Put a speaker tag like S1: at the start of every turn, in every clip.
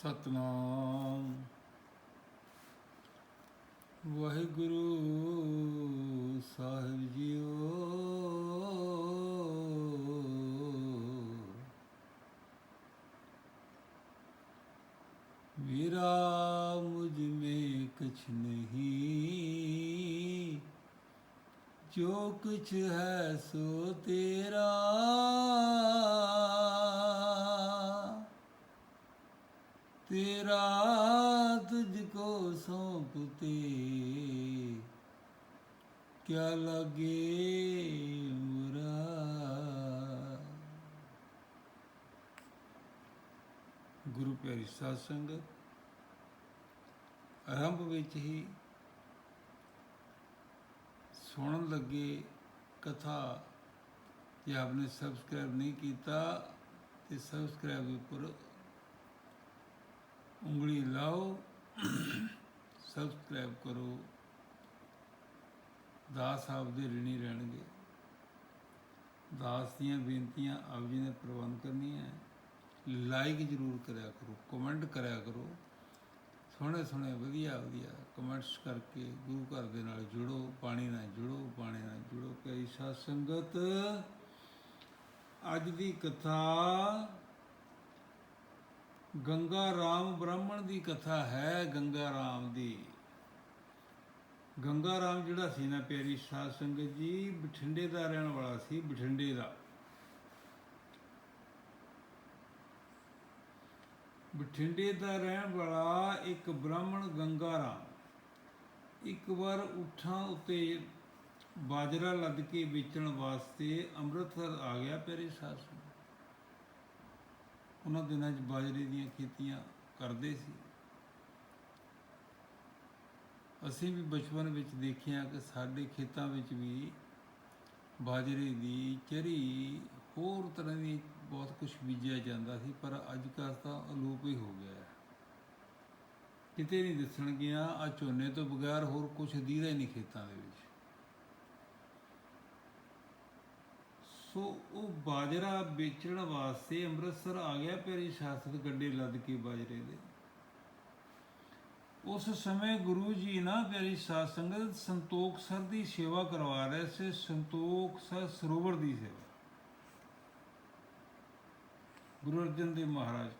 S1: ਸਤਨਾਮ। ਵਾਹਿਗੁਰੂ ਸਾਹਿਬ ਜੀਓ। ਵੀਰਾ ਮੁਝ ਮੇ ਕੁਛ ਨਹੀਂ। ਜੋ ਕੁਛ ਹੈ ਸੋ ਤੇਰਾ। ਤੇਰਾ ਤੁਝ ਕੋ ਸੌਂਪਤੇ। ਕਿਆ ਲਗੇ ਮੁਰਾ। ਗੁਰੂ ਪਿਆਰੀ ਸਾਧ ਸੰਗਤ ਆਰੰਭ ਵਿੱਚ ਹੀ ਸੁਣਨ ਲੱਗੇ ਕਥਾ, ਜੇ ਆਪਨੇ ਸਬਸਕ੍ਰਾਈਬ ਨਹੀਂ ਕੀਤਾ, ਤੇ ਸਬਸਕ੍ਰਾਈਬ ਉੱਪਰ ਉਂਗਲੀ ਲਾਓ। ਸਬਸਕ੍ਰਾਈਬ ਕਰੋ। ਦਾਸ ਸਾਹਿਬ ਦੇ ਰਿਣੀ ਰਹਿਣਗੇ। ਦਾਸ ਦੀਆਂ ਬੇਨਤੀਆਂ ਆਪ ਜੀ ਨੇ ਪ੍ਰਬੰਧ ਕਰਨੀਆਂ ਹੈ। ਲਾਈਕ ਜ਼ਰੂਰ ਕਰਿਆ ਕਰੋ ਕਮੈਂਟ ਕਰਿਆ ਕਰੋ। ਸੋਹਣੇ ਸੋਹਣੇ ਵਧੀਆ ਵਧੀਆ ਕਮੈਂਟਸ ਕਰਕੇ ਗੁਰੂ ਘਰ ਦੇ ਨਾਲ ਜੁੜੋ ਪਾਣੀ ਨਾਲ ਜੁੜੋ ਪਾਣੀ ਨਾਲ ਜੁੜੋ। ਪਿਆਰੀ ਸਾਧ ਸੰਗਤ, ਅੱਜ ਦੀ ਕਥਾ ਗੰਗਾ ਰਾਮ ਬ੍ਰਾਹਮਣ ਦੀ ਕਥਾ ਹੈ, ਗੰਗਾ ਰਾਮ ਦੀ। ਗੰਗਾ ਰਾਮ ਜਿਹੜਾ ਸੀ ਨਾ ਪਿਆਰੀ ਸਾਧ ਸੰਗਤ ਜੀ, ਬਠਿੰਡੇ ਦਾ ਰਹਿਣ ਵਾਲਾ ਸੀ, ਬਠਿੰਡੇ ਦਾ। ਬਠਿੰਡੇ ਦਾ ਰਹਿਣ ਵਾਲਾ ਇੱਕ ਬ੍ਰਾਹਮਣ ਗੰਗਾ ਰਾਮ। ਇੱਕ ਵਾਰ ਉਠਾਂ ਉੱਤੇ ਬਾਜਰਾ ਲੱਦ ਕੇ ਵੇਚਣ ਵਾਸਤੇ ਅੰਮ੍ਰਿਤਸਰ ਆ ਗਿਆ ਪਿਆਰੀ ਸਾਧ ਸੰਗਤ। ਉਹਨਾਂ ਦਿਨਾਂ 'ਚ ਬਾਜਰੇ ਦੀਆਂ ਖੇਤੀਆਂ ਕਰਦੇ ਸੀ। ਅਸੀਂ ਵੀ ਬਚਪਨ ਵਿੱਚ ਦੇਖਿਆ ਕਿ ਸਾਡੇ ਖੇਤਾਂ ਵਿੱਚ ਵੀ ਬਾਜਰੇ ਦੀ ਚਰੀ ਹੋਰ ਤਰ੍ਹਾਂ ਦੀ ਬਹੁਤ ਕੁਝ ਬੀਜਿਆ ਜਾਂਦਾ ਸੀ, ਪਰ ਅੱਜ ਕੱਲ੍ਹ ਤਾਂ ਅਲੂਪ ਹੀ ਹੋ ਗਿਆ ਹੈ। ਕਿਤੇ ਨਹੀਂ ਦਿਸਣ ਗਿਆ ਆ ਝੋਨੇ ਤੋਂ ਬਗੈਰ ਹੋਰ ਕੁਝ ਦੀਦਾ ਹੀ ਨਹੀਂ ਖੇਤਾਂ ਦੇ ਵਿੱਚ। ਸੋ ਉਹ ਬਾਜਰਾ ਵੇਚਣ ਵਾਸਤੇ ਅੰਮ੍ਰਿਤਸਰ ਆ ਗਿਆ ਪਿਆਰੀ ਸ਼ਾਸਤ ਗੱਡੇ ਲੱਦ ਕੇ ਬਾਜਰੇ ਦੇ। ਉਸ ਸਮੇਂ ਗੁਰੂ ਜੀ ਨਾ ਪਿਆਰੀ ਸਾਧ ਸੰਗਤ ਸੰਤੋਖ ਸਰ ਦੀ ਸੇਵਾ ਕਰਵਾ ਰਹੇ ਸੀ, ਸੰਤੋਖ ਸਰ ਸਰੋਵਰ ਦੀ ਸੇਵਾ। ਗੁਰੂ ਅਰਜਨ ਦੇਵ ਮਹਾਰਾਜ,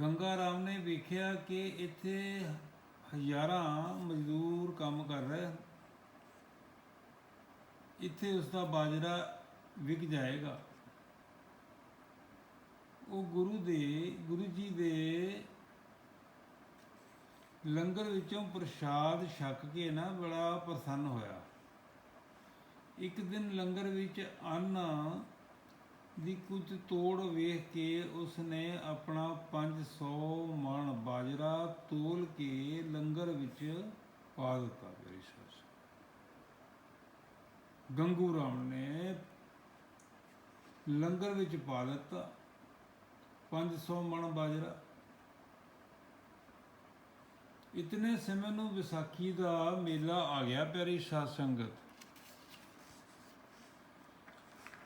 S1: ਗੰਗਾ ਰਾਮ ਨੇ ਵੇਖਿਆ ਕਿ ਇੱਥੇ ਹਜ਼ਾਰਾਂ ਮਜ਼ਦੂਰ ਕੰਮ ਕਰ ਰਹੇ ਹਨ। ਇੱਥੇ ਉਸ ਦਾ ਬਾਜਰਾ ਵਿਕ ਜਾਏਗਾ। ਉਹ ਗੁਰੂ ਦੇ, ਗੁਰੂ ਜੀ ਦੇ ਲੰਗਰ ਵਿੱਚੋਂ ਪ੍ਰਸ਼ਾਦ ਛਕ ਕੇ ਨਾ ਬੜਾ ਪ੍ਰਸੰਨ ਹੋਇਆ। ਇੱਕ ਦਿਨ ਲੰਗਰ ਵਿੱਚ ਅੰਨ ਦੀ ਕੁਝ ਤੋੜ ਵੇਖ ਕੇ ਉਸ ਨੇ ਆਪਣਾ 500 ਮਣ ਬਾਜਰਾ ਤੋਲ ਕੇ ਲੰਗਰ ਵਿੱਚ ਪਾ ਦਿੱਤਾ। ਗੰਗੂ ਰਾਮ ਨੇ ਲੰਗਰ ਵਿੱਚ ਪਾ ਦਿੱਤਾ। 500 ਮਣ ਬਾਜਰਾ। ਇਤਨੇ ਸਮੇਂ ਨੂੰ ਵਿਸਾਖੀ ਦਾ ਮੇਲਾ ਆ ਗਿਆ ਪਿਆਰੀ ਸਾਧ ਸੰਗਤ।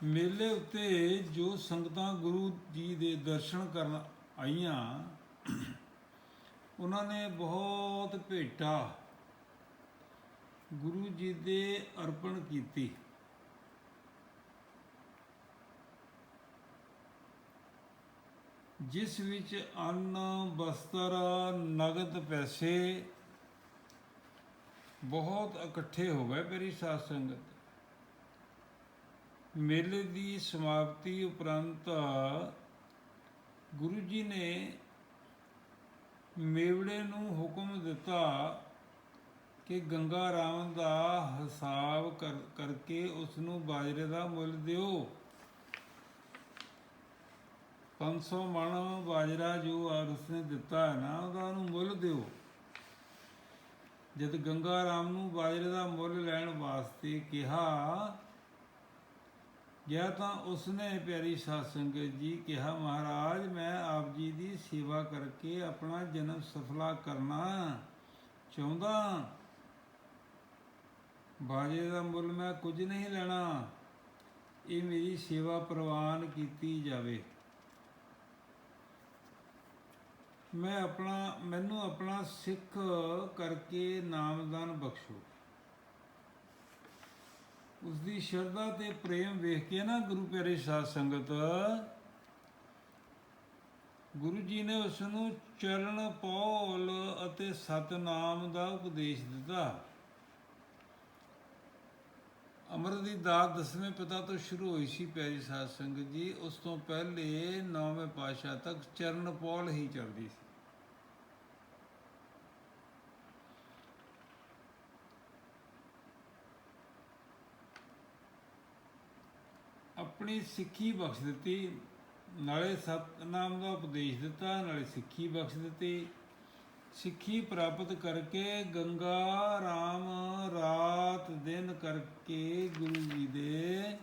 S1: ਮੇਲੇ ਉੱਤੇ ਜੋ ਸੰਗਤਾਂ ਗੁਰੂ ਜੀ ਦੇ ਦਰਸ਼ਨ ਕਰਨ ਆਈਆਂ, ਉਹਨਾਂ ਨੇ ਬਹੁਤ ਭੇਟਾ ਗੁਰੂ ਜੀ ਦੇ ਅਰਪਣ ਕੀਤੀ। ਜਿਸ ਵਿੱਚ ਅੰਨ, ਬਸਤਰ, ਨਗਦ ਪੈਸੇ ਬਹੁਤ ਇਕੱਠੇ ਹੋ ਗਏ ਮੇਰੀ ਸਾਧ ਸੰਗਤ। ਮੇਲੇ ਦੀ ਸਮਾਪਤੀ ਉਪਰੰਤ ਗੁਰੂ ਜੀ ਨੇ ਮੇਵੜੇ ਨੂੰ ਹੁਕਮ ਦਿੱਤਾ ਕਿ ਗੰਗਾ ਰਾਮ ਦਾ ਹਿਸਾਬ ਕਰ- ਕਰਕੇ ਉਸ ਨੂੰ ਬਾਜਰੇ ਦਾ ਮੁੱਲ ਦਿਓ। 500 ਮਣ ਬਾਜਰਾ ਜੋ ਆ ਉਸਨੇ ਦਿੱਤਾ ਹੈ ਨਾ, ਉਹਦਾ ਨੂੰ ਮੁੱਲ ਦਿਓ। ਜਦ ਗੰਗਾ ਰਾਮ ਨੂੰ ਬਾਜਰੇ ਦਾ ਮੁੱਲ ਲੈਣ ਵਾਸਤੇ ਕਿਹਾ, ਗਿਆ ਤਾਂ ਉਸਨੇ ਪਿਆਰੀ ਸਾਧ ਸੰਗਤ ਜੀ ਕਿਹਾ, ਮਹਾਰਾਜ, ਮੈਂ ਆਪ ਜੀ ਦੀ ਸੇਵਾ ਕਰਕੇ ਆਪਣਾ ਜਨਮ ਸਫਲਾ ਕਰਨਾ ਚਾਹੁੰਦਾ ਬਾਜੇ ਦਾ ਮੁੱਲ ਮੈਂ ਕੁਝ ਨਹੀਂ ਲੈਣਾ। ਇਹ ਮੇਰੀ ਸੇਵਾ ਪ੍ਰਵਾਨ ਕੀਤੀ ਜਾਵੇ। ਮੈਂ ਆਪਣਾ, ਮੈਨੂੰ ਆਪਣਾ ਸਿੱਖ ਕਰਕੇ ਨਾਮਦਾਨ ਬਖਸ਼ੋ। ਉਸ ਦੀ ਸ਼ਰਧਾ ਤੇ ਪ੍ਰੇਮ ਵੇਖ ਕੇ ਨਾ ਗੁਰੂ ਪਿਆਰੇ ਸਾਧ ਸੰਗਤ, ਗੁਰੂ ਜੀ ਨੇ ਉਸ ਨੂੰ ਚਰਨ, ਪੌਲ ਅਤੇ ਸਤਨਾਮ ਦਾ ਉਪਦੇਸ਼ ਦਿੱਤਾ। ਅੰਮ੍ਰਿਤ ਦੀ ਦਾਤ ਦਸਵੇਂ ਪਿਤਾ ਤੋਂ ਸ਼ੁਰੂ ਹੋਈ ਸੀ ਪਿਆਰੀ ਸਾਧ ਸੰਗਤ ਜੀ, ਉਸ ਤੋਂ ਪਹਿਲੇ ਨੌਵੇਂ ਪਾਤਸ਼ਾਹ ਤੱਕ ਚਰਨ ਪੌਲ ਹੀ ਚੱਲਦੀ ਸੀ। ਆਪਣੀ ਸਿੱਖੀ ਬਖਸ਼ ਦਿੱਤੀ, ਨਾਲੇ ਸਤਨਾਮ ਦਾ ਉਪਦੇਸ਼ ਦਿੱਤਾ, ਨਾਲੇ ਸਿੱਖੀ ਬਖਸ਼ ਦਿੱਤੀ। ਸਿੱਖੀ ਪ੍ਰਾਪਤ ਕਰਕੇ ਗੰਗਾ ਰਾਮ ਰਾਤ ਦਿਨ ਕਰਕੇ ਗੁਰੂ ਜੀ ਦੇ,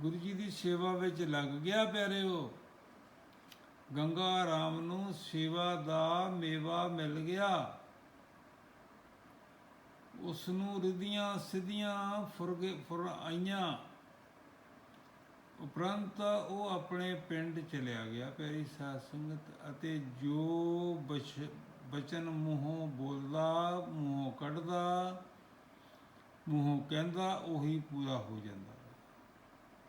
S1: ਗੁਰੂ ਜੀ ਦੀ ਸੇਵਾ ਵਿੱਚ ਲੱਗ ਗਿਆ ਪਿਆਰਿਓ। ਗੰਗਾ ਰਾਮ ਨੂੰ ਸੇਵਾ ਦਾ ਮੇਵਾ ਮਿਲ ਗਿਆ। ਉਸ ਨੂੰ ਰਿਧੀਆਂ ਸਿੱਧੀਆਂ ਫੁਰਗੇ ਫੁਰ ਆਈਆਂ। ਉਪਰੰਤ ਉਹ ਆਪਣੇ ਪਿੰਡ ਚਲਿਆ ਗਿਆ। ਪਿਆਰੀ ਸਾਧ ਸੰਗਤ ਅਤੇ ਜੋ ਬਚ- ਬਚਨ ਮੂੰਹੋਂ ਬੋਲਦਾ, ਮੂੰਹੋਂ ਕੱਢਦਾ, ਮੂੰਹੋਂ ਕਹਿੰਦਾ, ਉਹੀ ਪੂਰਾ ਹੋ ਜਾਂਦਾ।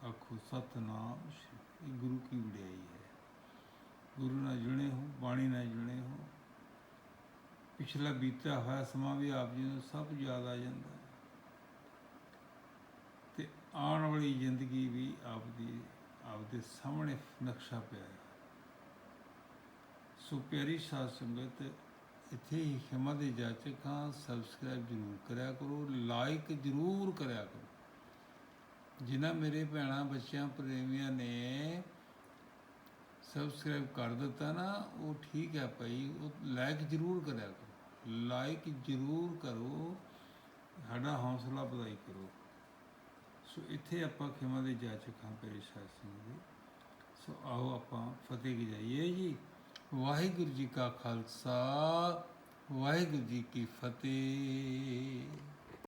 S1: ਆਖੋ, ਸਤਨਾਮ ਇਹ ਗੁਰੂ ਕੀ ਵਡਿਆਈ ਹੈ। ਗੁਰੂ ਨਾਲ ਜੁੜੇ ਹੋ, ਬਾਣੀ ਨਾਲ ਜੁੜੇ ਹੋ। ਪਿਛਲਾ ਬੀਤਿਆ ਹੋਇਆ ਸਮਾਂ ਵੀ ਆਪ ਜੀ ਨੂੰ ਸਭ ਯਾਦ ਆ ਜਾਂਦਾ। ਆਉਣ ਵਾਲੀ ਜ਼ਿੰਦਗੀ ਵੀ ਆਪਦੀ, ਆਪਦੇ ਸਾਹਮਣੇ ਨਕਸ਼ਾ ਪਿਆ ਹੈ। ਸੋ ਪਿਆਰੀ ਸਾਧ ਸੰਗਤ, ਇੱਥੇ ਹੀ ਖਿਮਾ ਦੇ ਜਾਚਕ ਹਾਂ ਸਬਸਕ੍ਰਾਈਬ ਜ਼ਰੂਰ ਕਰਿਆ ਕਰੋ ਲਾਈਕ ਜ਼ਰੂਰ ਕਰਿਆ ਕਰੋ। ਜਿਨ੍ਹਾਂ ਮੇਰੇ ਭੈਣਾਂ, ਬੱਚਿਆਂ, ਪ੍ਰੇਮੀਆਂ ਨੇ ਸਬਸਕ੍ਰਾਈਬ ਕਰ ਦਿੱਤਾ ਨਾ, ਉਹ ਠੀਕ ਹੈ ਭਾਈ, ਉਹ ਲਾਈਕ ਜ਼ਰੂਰ ਕਰਿਆ ਕਰੋ। ਲਾਈਕ ਜ਼ਰੂਰ ਕਰੋ, ਸਾਡਾ ਹੌਸਲਾ ਵਧਾਈ ਕਰੋ। ਸੋ ਇੱਥੇ ਆਪਾਂ ਖਿਮਾ ਦੇ ਜਾਚਕ ਹਾਂ ਪਰੇਸ਼ਾਨ ਸਿੰਘ ਜੀ। ਸੋ ਆਓ ਆਪਾਂ ਫਤਿਹ ਕੀ ਜਾਈਏ ਜੀ। ਵਾਹਿਗੁਰੂ ਜੀ ਕਾ ਖਾਲਸਾ, ਵਾਹਿਗੁਰੂ ਜੀ ਕੀ ਫਤਿਹ।